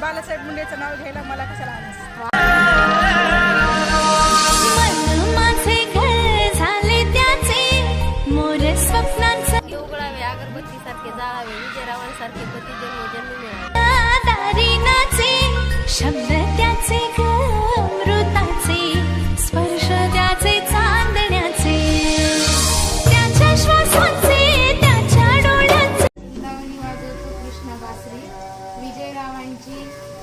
बालासाहेब मुंडेचं नाव घ्यायला मला कशाला आलं स्वप्नांचा अगरबत्ती सारखे जाळावे विजयरावांसारखे पती जन्म जन्म मिळावे. 收音机。